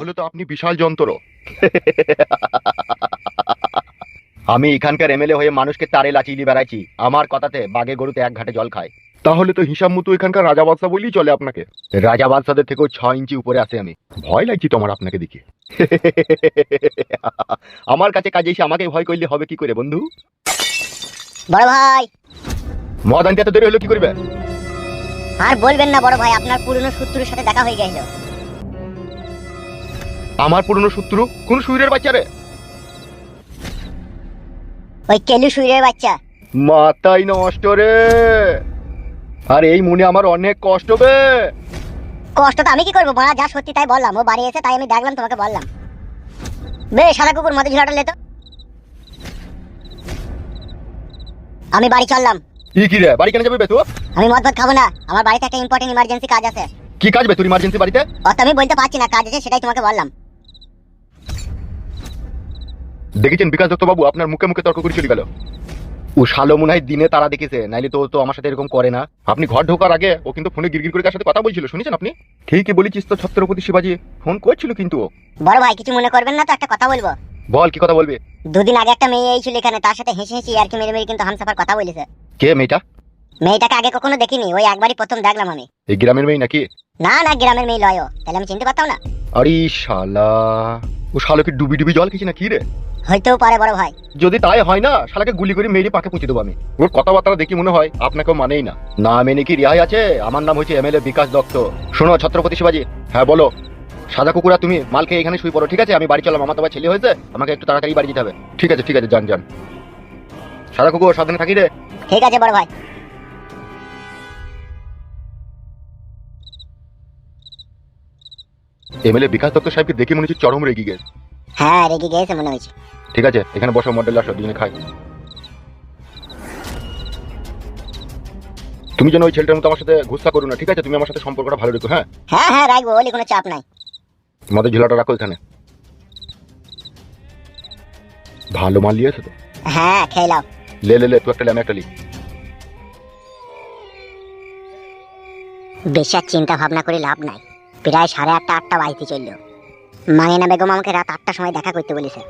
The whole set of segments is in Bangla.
হলে তো আপনি বিশাল যন্ত্র। আমি এখানকার এমএলএ হয়ে মানুষকে তারে লাচিয়ে বেড়াইছি। আমার কথাতে বাগে গরুতে এক ঘাটে জল খায়। তাহলে তো হিসাব মতো এখানকার রাজা বাদশা বলেই চলে আপনাকে। রাজা বাদশাদের থেকেও ছ ইঞ্চি উপরে আসে আমি। ভয় লাগছি তোমার আপনাকে দেখে। আমার কাছে কাজে এসে আমাকে ভয় করলে হবে কি করে বন্ধু? বড় ভাই। মদ আনতে এত দেরি হলো কি করবে? আর বলবেন না বড় ভাই আপনার পুরনো শত্রুর সাথে দেখা হয়ে গেছিল। আমার পুরনো শত্রু কোন সুইরের বাচ্চা রে? ওই কেলু সুইরের বাচ্চা। মাথাই নষ্ট রে। আর এই মনে আমার অনেক কষ্ট বে। কষ্ট তো আমি কি করব? বড়া যা সত্যি তাই বললাম। ও বাড়ি এসে তাই আমি দেখলাম তোমাকে বললাম। বেশ সাদা কুকুর মধ্যে ঝুলাটা লেতো আমি বাড়ি চললাম। ই কি রে? বাড়ি কেন যাবে বে তুই? আমি মদ ভাত খাব না। আমার বাড়িতে একটা ইম্পর্টেন্ট ইমার্জেন্সি কাজ আছে। কি কাজ বে তোর ইমার্জেন্সি বাড়িতে? অত আমি বলতে পারছি না কাজ আছে সেটাই তোমাকে বললাম। দেখেছেন? বিকাশ দত্ত বাবু আপনার মুখে মুখে তর্ক করে চলে গেল। ও শালো মনে হয় দিনে তারা দেখেছে নাইলে তো তো আমার সাথে এরকম করে না। আপনি ঘর ঢোকার আগে ও কিন্তু ফোনে গিরগির করে কার সাথে কথা বলছিল শুনেছেন আপনি? ঠিকই বলেছিস তো ছত্রপতি শিবাজি ফোন করছিল কিন্তু ও। বড় ভাই কিছু মনে করবেন না তো একটা কথা বলব। বল কি কথা বলবে? দুদিন আগে একটা মেয়ে এই ছিল এখানে তার সাথে হেসে হেসে আর কি মেরে মেরে কিন্তু হামসাফার কথা বলেছে। কে মেয়েটা? মেয়েটাকে আগে কখনো দেখিনি ওই একবারই প্রথম দেখলাম আমি। এই গ্রামের মেয়ে নাকি? না না গ্রামের মেয়ে লয়। তাহলে আমি চিনতে পারতাম না। আরে শালা ও শালো কি ডুবি ডুবি জল খেয়েছি না কি রে? হইতেও পারে বড় ভাই। যদি তাই হয় না শালাকে গুলি করে মেরে পাকে পুঁছে দেবো আমি। ওর কথাবার্তা দেখি মনে হয় আপনাকেও মানেই না। না মেনে কি রেহাই আছে? আমার নাম হচ্ছে এমএলএ বিকাশ দত্ত। শোনো ছত্রপতি শিবাজি হ্যাঁ বলো। সাদা কুকুরা তুমি মাল খেয়ে এখানে শুয়ে পড়ো ঠিক আছে? আমি বাড়ি চলাম আমার তোমার ছেলে হয়েছে আমাকে একটু তাড়াতাড়ি বাড়ি যেতে হবে। ঠিক আছে ঠিক আছে যান যান। সাদা কুকুর সাবধানে থাকি রে। ঠিক আছে বড় ভাই। এমএলএ বিকাশ দত্ত সাহেবকে দেখে মনে হচ্ছে চরম রেগে গেছে। হ্যাঁ রেগে গেছে মনে হয়েছে ঠিক আছে এখানে বসো মডেল আসো দুজনে খাই। তুমি যেন ওই ছেলেটার মতো আমার সাথে ঘুষা করো না ঠিক আছে? তুমি আমার সাথে সম্পর্কটা ভালো রেখো হ্যাঁ? হ্যাঁ হ্যাঁ রাখব ওলি কোনো চাপ নাই। মদের ঝোলাটা রাখো এখানে। ভালো মাল নিয়েছে তো। হ্যাঁ খেলাও লে লে লে তুই একটা লে একটা লি। বেশি চিন্তা ভাবনা করে লাভ নাই। প্রায় সাড়ে আটটা আটটা বাড়িতে চলল। মাঙ্গেনা বেগম আমাকে রাত আটটার সময় দেখা করতে বলেছে।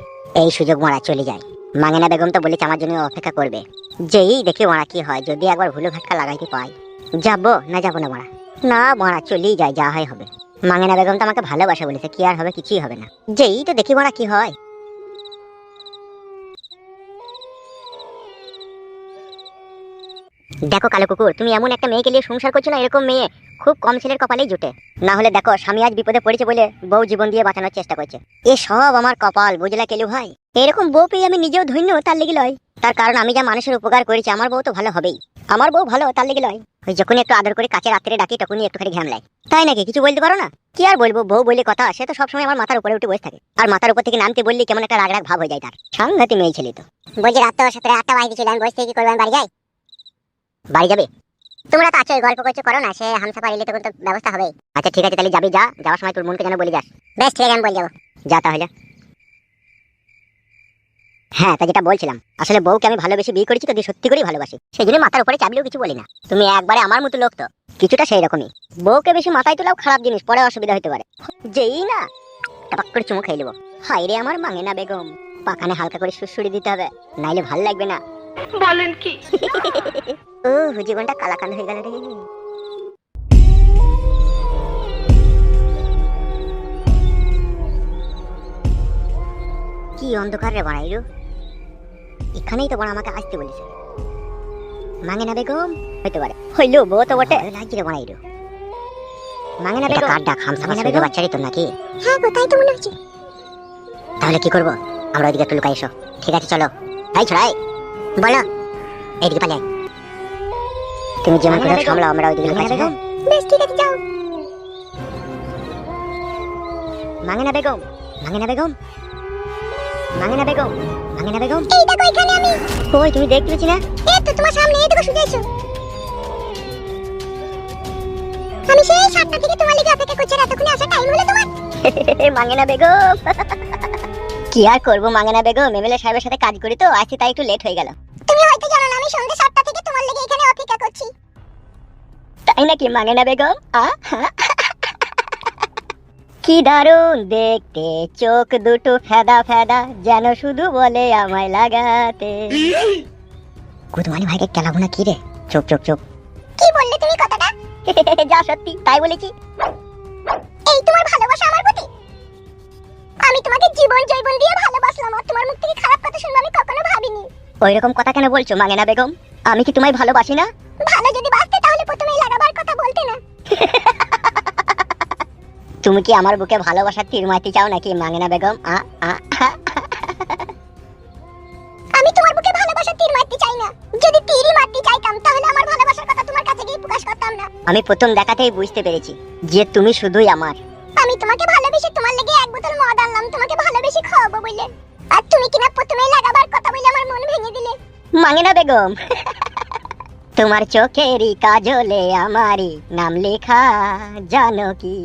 এই সুযোগ মারা, চলে যায়। মাঙ্গেনা বেগম তো বলেছে আমার জন্য অপেক্ষা করবে। যেই দেখি মারা কি হয়, যদি একবার ভুলো ভাটকা লাগাইতে পাই। যাব না যাব না মারা। না মারা, চলেই যায়, যা হয় হবে। মাঙ্গেনা বেগম তো আমাকে ভালোবাসা বলেছে, কি আর হবে, কিছুই হবে না। যেই তো দেখি মারা কি হয়। দেখো কালো কুকুর, তুমি এমন একটা মেয়েকে নিয়ে সংসার করছ না? এরকম মেয়ে খুব কম ছেলের কপালেই জুটে। না হলে দেখো স্বামী আজ বিপদে পড়েছে বলে বউ জীবন দিয়ে বাঁচানোর চেষ্টা করছে। এ সব আমার কপাল বুঝলা কেলু ভাই? এরকম বউ পেয়ে আমি নিজেও ধন্য তার লেগে লয়। তার কারণ আমি যা মানুষের উপকার করেছি আমার বউ তো ভালো হবেই। আমার বউ ভালো তার লেগে লয়। ওই যখন একটু আদর করে কাছে রাত্রে ডাকি তখনই একটুখানি লাই তাই নাকি? কিছু বলতে পারো না? কি আর বলব? বউ বলে কথা সে তো সবসময় আমার মাথার উপরে উঠে বসে থাকে। আর মাথার উপর থেকে নামতে বললি কেমন একটা রাগ রাগ ভাব হয়ে যায় তার। সাংঘাতি মেয়ে ছেলে তো। বলছি রাত তো সাথে আটটা বাড়িতে ছিল আমি বসে কি করব বাড়ি যাই? বাড়ি যাবে? তোমরা তো আছো গল্প করছ করো না সে হামসাফার এলে তখন তো ব্যবস্থা হবে আচ্ছা ঠিক আছে তাহলে যাবি যা যাওয়ার সময় তোর মনকে যেন বলে যাস। বেশ ঠিক আছে আমি বলে যাব। যা তাহলে। হ্যাঁ তা যেটা বলছিলাম আসলে বউকে আমি ভালোবেসে বিয়ে করেছি তোকে সত্যি করেই ভালোবাসি। সেই জন্য মাথার উপরে চাবলেও কিছু বলি না। তুমি একবারে আমার মতো লোক তো কিছুটা সেই রকমই বউকে বেশি মাথায় তোলাও খারাপ জিনিস পরে অসুবিধা হতে পারে। যেই না টপাক করে চুমু খাই নেব। হাই রে আমার মাঙে না বেগম পাকানে হালকা করে সুড়সুড়ি দিতে হবে নাইলে ভালো লাগবে না। বলেন কি? ও জীবনটা কালাকান্দ হয়ে গেল রে। কি অন্ধকার রে বাড়াইলো এখানেই তো বড় আমাকে আসতে বলেছে। মাঙে না বেগম? হইতে পারে। হইল বউ তো বটে। লাগছে রে বাড়াইলো মাঙে না বেগম? কার ডাক? হামসা মাসে বেগম? বাচ্চারই তো নাকি? হ্যাঁ গো তাই তো মনে হচ্ছে। তাহলে কি করব? আমরা ওইদিকে একটু লুকাই এসো। ঠিক আছে চলো। এই ছড়াই। বলো। এইদিকে পালিয়ে আয়। তুমি যেমন করে সামলাও আমরা ওইদিকে লুকাচ্ছি হ্যাঁ? বেশ ঠিক আছে যাও। মাঙ্গেনা বেগম। মাঙ্গেনা বেগম। মাঙ্গেনা বেগম। মাঙ্গেনা বেগম। এই দেখো এখানে আমি। কই তুমি দেখতে পেছি না? এই তো তোমার সামনে এই দেখো শুয়ে আছো আমি সেই সাতটা থেকে তোমার লাগি অপেক্ষা করছি এতক্ষণে আসার টাইম হলো তোমার। মাঙ্গেনা বেগম। কি আর করব মাঙ্গেনা বেগম? এমএলএ সাহেবের সাথে কাজ করি তো আজকে তাই একটু লেট হয়ে গেল। তুমি হয়তো জানো না আমি সন্ধ্যে সাতটা থেকে তোমার লেগে এখানে করছি তাই নাকি মাঙ্গেনা বেগম? কি দারুণ দেখতে চোখ দুটো ফেদা ফেদা যেন শুধু বলে আমায় লাগাতে। গুদমানি ভাইকে কেলাবো না কি রে? চুপ চুপ চুপ কি বললে তুমি কথাটা? যা সত্যি তাই বলেছি। এই তোমার ভালোবাসা আমার প্রতি? আমি তোমাকে জীবন জৈবন দিয়ে ভালোবাসলাম আর তোমার মুখ থেকে খারাপ কথা শুনব আমি কখনো ভাবিনি। ওই রকম কথা কেন বলছো মাঙ্গেনা বেগম? আমি কি তোমায় ভালোবাসি না? তুমি কি আমার বুকে ভালোবাসার তীর মারতে চাও নাকি মাঙ্গেনা বেগম? আ আ আমি তোমার বুকে ভালোবাসার তীর মারতে চাই না। যদি তীরই মারতে চাইতাম তাহলে আমার ভালোবাসার কথা তোমার কাছে গিয়ে প্রকাশ করতাম না। আমি প্রথম দেখাতেই বুঝতে পেরেছি যে তুমি শুধুই আমার। আমি তোমাকে ভালোবেসে তোমার লেগে এক বোতল মদ আনলাম তোমাকে ভালোবেসে খাওয়াবো বলে আর তুমি কিনা প্রথমেই লাগাবার কথা বলে আমার মন ভেঙে দিলে। মাঙ্গেনা বেগম তোমার চোখেরই কাজলে আমারই নাম লেখা জানো কি?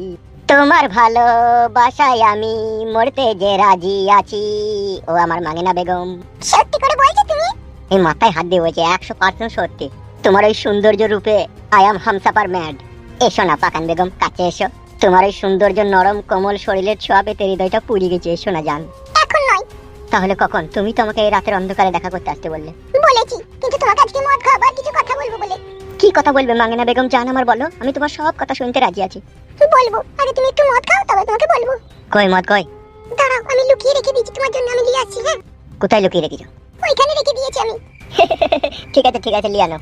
তোমার ভালোবাসায় আমি মরতে যে রাজি আছি। ও আমার মাঙ্গেনা বেগম। সত্যি করে বলছো তুমি? এই মাথায় হাত দিয়ে বলছে, একশো পার্সেন্ট সত্যি। তোমার ওই সৌন্দর্য রূপে আই এম হামসাপার ম্যাড এসো না, পাকান বেগম, কাছে এসো। তোমার ওই সৌন্দর্য নরম, কোমল শরীরের ছোঁয়া পেতে হৃদয়টা পুড়িয়ে গেছে, এসো না জান এখন নয়। তাহলে কখন? তুমি তো আমাকে এই রাতের অন্ধকারে দেখা করতে আসতে বললে। বলেছি, কিন্তু তোমাকে আজকে মদ খাবার কিছু কথা বলব বলে। কি কথা বলবে মাঙ্গেনা বেগম? জান আমার বলো। আমি তোমার সব কথা শুনতে রাজি আছি। বলব? আরে তুমি একটু মদ খাও তবে তোমাকে বলব। কই মদ কই? দাঁড়াও আমি লুকিয়ে রেখে দিয়েছি। তোমার জন্য আমি নিয়ে আসছি হ্যাঁ? কোথায় লুকিয়ে রেখেছো? ওইখানে রেখে দিয়েছি আমি। ঠিক আছে ঠিক আছে লিয়ানো